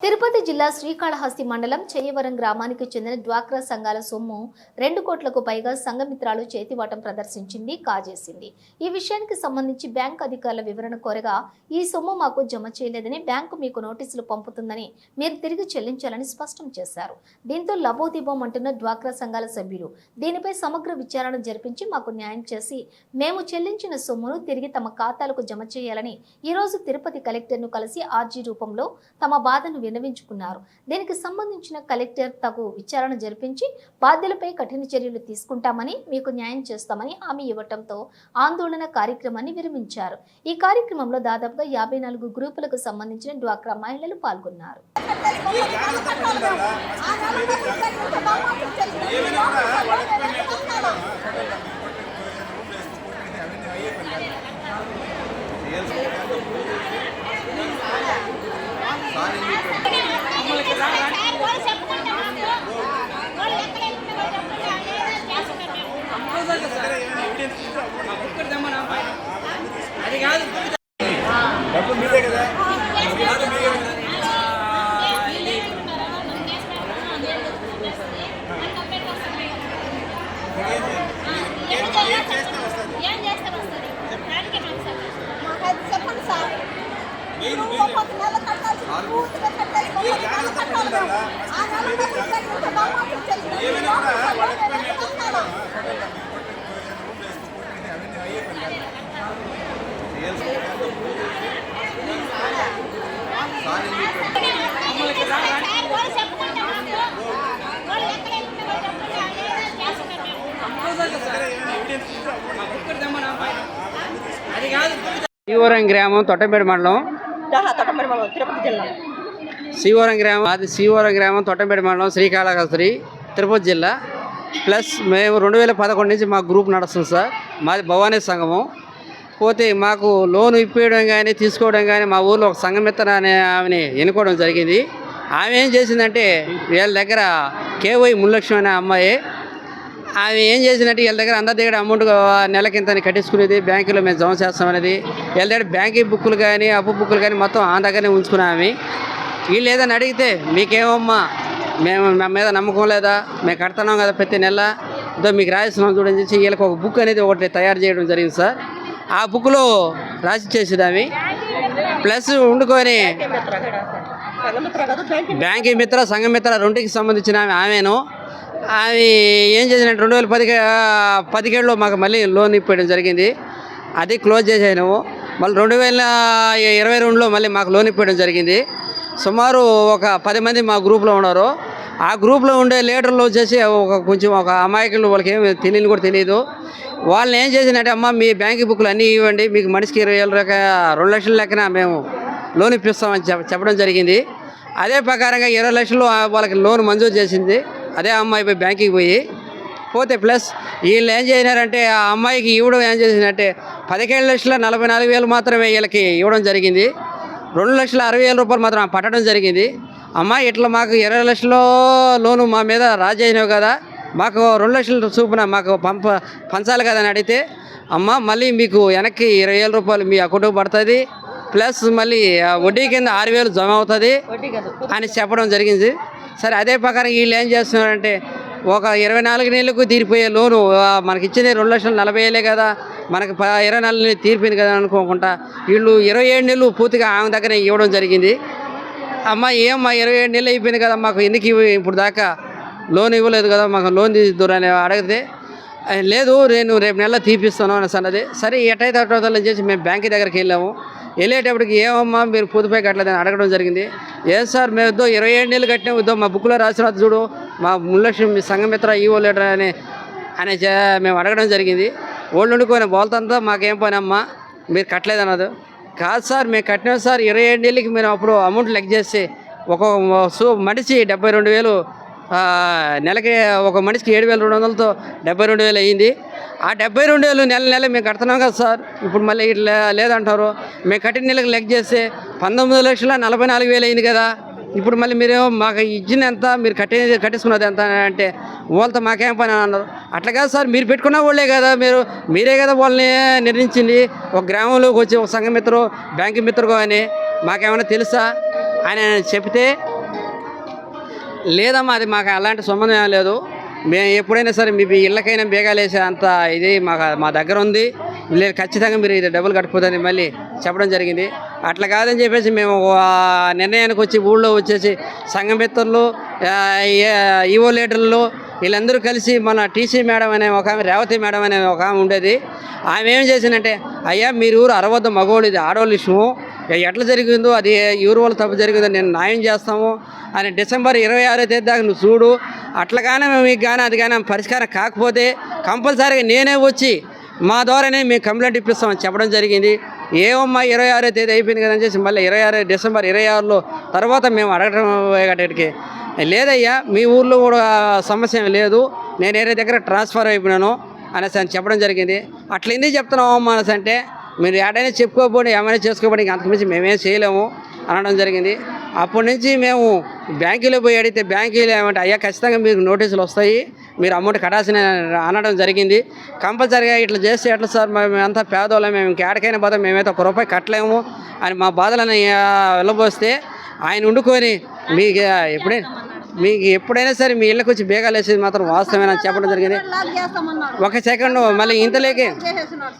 తిరుపతి జిల్లా శ్రీకాళహస్తి మండలం చెయ్యవరం గ్రామానికి చెందిన డ్వాక్రా సంఘాల సొమ్ము రెండు కోట్లకు పైగా సంఘమిత్రాలు చేతివాటం ప్రదర్శించింది కాజేసింది. ఈ విషయానికి సంబంధించి బ్యాంకు అధికారుల వివరణ కోరగా ఈ సొమ్ము మాకు జమ చేయలేదని బ్యాంకు మీకు నోటీసులు పంపుతుందని మీరు తిరిగి చెల్లించాలని స్పష్టం చేశారు. దీంతో లబోదీబం అంటున్న డ్వాక్రా సంఘాల సభ్యులు దీనిపై సమగ్ర విచారణ జరిపించి మాకు న్యాయం చేసి మేము చెల్లించిన సొమ్మును తిరిగి తమ ఖాతాలకు జమ చేయాలని ఈ రోజు తిరుపతి కలెక్టర్ను కలిసి ఆర్జీ రూపంలో తమ బాధను విన్నవించుకున్నారు. దీనికి సంబంధించిన కలెక్టర్ తగు విచారణ జరిపించి బాధ్యులపై కఠిన చర్యలు తీసుకుంటామని మీకు న్యాయం చేస్తామని హామీ ఇవ్వటంతో ఆందోళన కార్యక్రమాన్ని విరమించారు. ఈ కార్యక్రమంలో దాదాపుగా యాభై నాలుగు గ్రూపులకు సంబంధించిన డ్వాక్రా మహిళలు పాల్గొన్నారు. అది కాదు డబ్బు మీదే కదా ఏం చేస్తారు వస్తుంది దానికి మనం సార్ మాకు అది చెప్పండి సార్ ఈవరం గ్రామం తొట్టంపేట మండలం. తొట్టంపేట మండలం తిరుపతి జిల్లా. శ్రీవరం గ్రామం అది శ్రీవరం గ్రామం తొట్టంపేట మండలం శ్రీకాళహస్తి తిరుపతి జిల్లా. ప్లస్ మేము రెండు వేల పదకొండు నుంచి మా గ్రూప్ నడుస్తుంది సార్. మాది భవానీ సంఘము. పోతే మాకు లోన్ ఇప్పించడం కానీ తీసుకోవడం కానీ మా ఊర్లో ఒక సంఘమిత్ర అనే ఆమెని ఎన్నుకోవడం జరిగింది. ఆమె ఏం చేసిందంటే వీళ్ళ దగ్గర కేవై ముల్లక్ష్మి అనే అమ్మాయి ఆమె ఏం చేసినట్టు వీళ్ళ దగ్గర అందరి దగ్గర అమౌంట్ నెలకింత కట్టించుకునేది బ్యాంకులో మేము జమ చేస్తామనేది. వీళ్ళ దగ్గర బ్యాంకింగ్ బుక్కులు కానీ అప్పు బుక్కులు కానీ మొత్తం ఆ దగ్గరనే ఉంచుకున్నాము. వీళ్ళు ఏదైనా అడిగితే మీకేమమ్మా? మేము మా మీద నమ్మకం లేదా? మేము కడుతున్నాం కదా ప్రతి నెల. ఇదో మీకు రాయిస్తున్నాం చూడని చెప్పి వీళ్ళకి ఒక బుక్ అనేది ఒకటి తయారు చేయడం జరిగింది సార్. ఆ బుక్లో రాసి చేసేదామి ప్లస్ వండుకొని సంగమిత్ర బ్యాంక్ మిత్ర సంఘమిత్ర రెండుకి సంబంధించిన ఆమె ఆమెను. ఆమె ఏం చేసినట్టు రెండు వేల పది పదిహేడులో మాకు మళ్ళీ లోన్ ఇప్పేయడం జరిగింది. అది క్లోజ్ చేసాను మళ్ళీ రెండు వేల ఇరవై రెండులో మళ్ళీ మాకు లోన్ ఇప్పేయడం జరిగింది. సుమారు ఒక పది మంది మా గ్రూప్లో ఉన్నారు. ఆ గ్రూప్లో ఉండే లీడర్లు వచ్చేసి ఒక కొంచెం ఒక అమాయకులు వాళ్ళకి ఏమి తెలియని కూడా తెలియదు. వాళ్ళని ఏం చేసినట్టే అమ్మ మీ బ్యాంక్ బుక్లు అన్నీ ఇవ్వండి మీకు మనిషికి ఇరవై వేల రెండు లక్షల లెక్కన మేము లోన్ ఇప్పిస్తామని చెప్ప చెప్పడం జరిగింది. అదే ప్రకారంగా ఇరవై లక్షలు వాళ్ళకి లోన్ మంజూరు చేసింది. అదే అమ్మాయి పోయి బ్యాంకుకి పోయి. పోతే ప్లస్ వీళ్ళు ఏం చేసినారంటే ఆ అమ్మాయికి ఇవ్వడం ఏం చేసినట్టే పదిహేడు లక్షల నలభై నాలుగు వేలు మాత్రమే వీళ్ళకి ఇవ్వడం జరిగింది. రెండు లక్షల అరవై వేల రూపాయలు మాత్రం పట్టడం జరిగింది. అమ్మాయి ఇట్లా మాకు ఇరవై లక్షల లోను మా మీద రాజైనవి కదా మాకు రెండు లక్షల చూపున మాకు పంప పంచాలి కదా అని అడిగితే అమ్మ మళ్ళీ మీకు వెనక్కి ఇరవై వేల రూపాయలు మీ అకౌంట్కి పడుతుంది ప్లస్ మళ్ళీ వడ్డీ కింద ఆరు వేలు జమ అవుతుంది అని చెప్పడం జరిగింది. సరే అదే ప్రకారం వీళ్ళు ఏం చేస్తున్నారంటే ఒక ఇరవై నాలుగు నెలలకు తీరిపోయే లోను మనకి ఇచ్చింది రెండు లక్షల నలభై వేలే కదా మనకి ప ఇరవై నాలుగు నెలలు తీరిపోయింది కదా అనుకోకుండా వీళ్ళు ఇరవై ఏడు నెలలు పూర్తిగా ఆమె దగ్గర ఇవ్వడం జరిగింది. అమ్మ ఏమ్మా ఇరవై ఏడు నెలలు అయిపోయింది కదా మాకు ఎందుకు ఇప్పుడు దాకా లోన్ ఇవ్వలేదు కదా మాకు లోన్ తీద్దురు అని అడిగితే లేదు నేను రేపు నెల తీపిస్తాను అని అన్నది. సరే ఎటైతే అటవుతుందని చేసి మేము బ్యాంక్ దగ్గరికి వెళ్ళాము. వెళ్ళేటప్పటికి ఏమమ్మా మీరు పూర్తిపై కట్టలేదని అడగడం జరిగింది. ఏం సార్ మేము ఇద్దో ఇరవై ఏడు నెలలు కట్టినా ఇద్దో మా బుక్లో రాసిన చూడు మా ముల్లక్ష్మి సంఘమిత్ర ఈవో లెటర్ అని అనే మేము అడగడం జరిగింది. ఓళ్ళు వండుకొని బోల్తంతా మాకేం పని అమ్మా మీరు కట్టలేదన్నది కాదు సార్ మేము కట్టినాం సార్. ఇరవై ఏడు నెలలకి మేము అప్పుడు అమౌంట్ లెక్క చేసి ఒక సో మనిషి డెబ్బై రెండు వేలు నెలకి ఒక మనిషికి ఏడు వేల రెండు వందలతో డెబ్బై రెండు వేలు అయ్యింది. ఆ డెబ్బై రెండు వేలు నెల నెల మేము కడుతున్నాం కదా సార్. ఇప్పుడు మళ్ళీ ఇట్లా లేదంటారు. మేము కట్టిన నెలకు లెక్క చేస్తే పంతొమ్మిది లక్షల నలభై నాలుగు వేలు అయింది కదా. ఇప్పుడు మళ్ళీ మీరు మాకు ఇచ్చిన ఎంత మీరు కట్టేది కట్టేసుకున్నది ఎంత అంటే వాళ్ళతో మాకేం పని అని అన్నారు. అట్లా కాదు సార్ మీరు పెట్టుకున్న వాళ్ళే కదా మీరు మీరే కదా వాళ్ళని నిర్ణయించింది. ఒక గ్రామంలోకి వచ్చి ఒక సంఘ మిత్రు బ్యాంకు మిత్రుగా అని మాకేమైనా తెలుసా? అని చెప్తే లేదమ్మా అది మాకు అలాంటి సంబంధం ఏం లేదు. మేము ఎప్పుడైనా సరే మీ ఇళ్ళకైనా బేగాలేసే అంత ఇది మాకు మా దగ్గర ఉంది. లేదు ఖచ్చితంగా మీరు ఇది డబ్బులు కట్టుకోదని మళ్ళీ చెప్పడం జరిగింది. అట్లా కాదని చెప్పేసి మేము నిర్ణయానికి వచ్చి ఊళ్ళో వచ్చేసి సంఘమిత్రులు ఈవో లీడర్లు వీళ్ళందరూ కలిసి మన టీసీ మేడం అనే ఒక ఆమె రేవతి మేడం అనే ఒక ఆమె ఉండేది. ఆమె ఏం చేసిందంటే అయ్యా మీరు ఊరు అరవద్దు మగవాళ్ళు ఇది ఆడవాళ్ళు ఇష్టము. ఎట్లా జరిగిందో అది ఎవరి వాళ్ళ తప్పు జరిగిందో నేను న్యాయం చేస్తాము. అని డిసెంబర్ ఇరవై ఆరో తేదీ దాకా నువ్వు చూడు. అట్లాగానే మీకు కానీ అది కానీ పరిష్కారం కాకపోతే కంపల్సరీగా నేనే వచ్చి మా ద్వారానే మేము కంప్లైంట్ ఇప్పిస్తామని చెప్పడం జరిగింది. ఏమమ్మా ఇరవై ఆరో తేదీ అయిపోయింది కదని చేసి మళ్ళీ ఇరవై ఆరు డిసెంబర్ ఇరవై ఆరులో తర్వాత మేము అడగటం అక్కడికి లేదయ్యా మీ ఊర్లో కూడా సమస్య లేదు నేను వేరే దగ్గర ట్రాన్స్ఫర్ అయిపోయినాను అనేసి అని చెప్పడం జరిగింది. అట్లా ఎందుకు చెప్తున్నావు అమ్మా అనేసి అంటే మీరు ఏడైనా చెప్పుకోబోండి ఏమైనా చేసుకోబోండి ఇంక అంతకుమించి మేమేం చేయలేము అనడం జరిగింది. అప్పటి నుంచి మేము బ్యాంకులో పోయి అడిగితే బ్యాంకులో ఏమంటే అయ్యా ఖచ్చితంగా మీకు నోటీసులు వస్తాయి. మీరు అమౌంట్ కట్టాల్సిన అనడం జరిగింది. కంపల్సరీగా ఇట్లా చేస్తే ఎట్లా సార్? మేమంతా పేదోళ్ళం. మేము ఇంకేడకైనా పోతే మేమైతే ఒక రూపాయి కట్టలేము. అని మా బాధలను వెళ్ళబోస్తే ఆయన ఉండుకొని మీకు ఎప్పుడైనా మీకు ఎప్పుడైనా సరే మీ ఇళ్ళకి వచ్చి బేగాలు వేసేది మాత్రం వాస్తవమేనా చెప్పడం జరిగింది. ఒక సెకండ్ మళ్ళీ ఇంతలేకే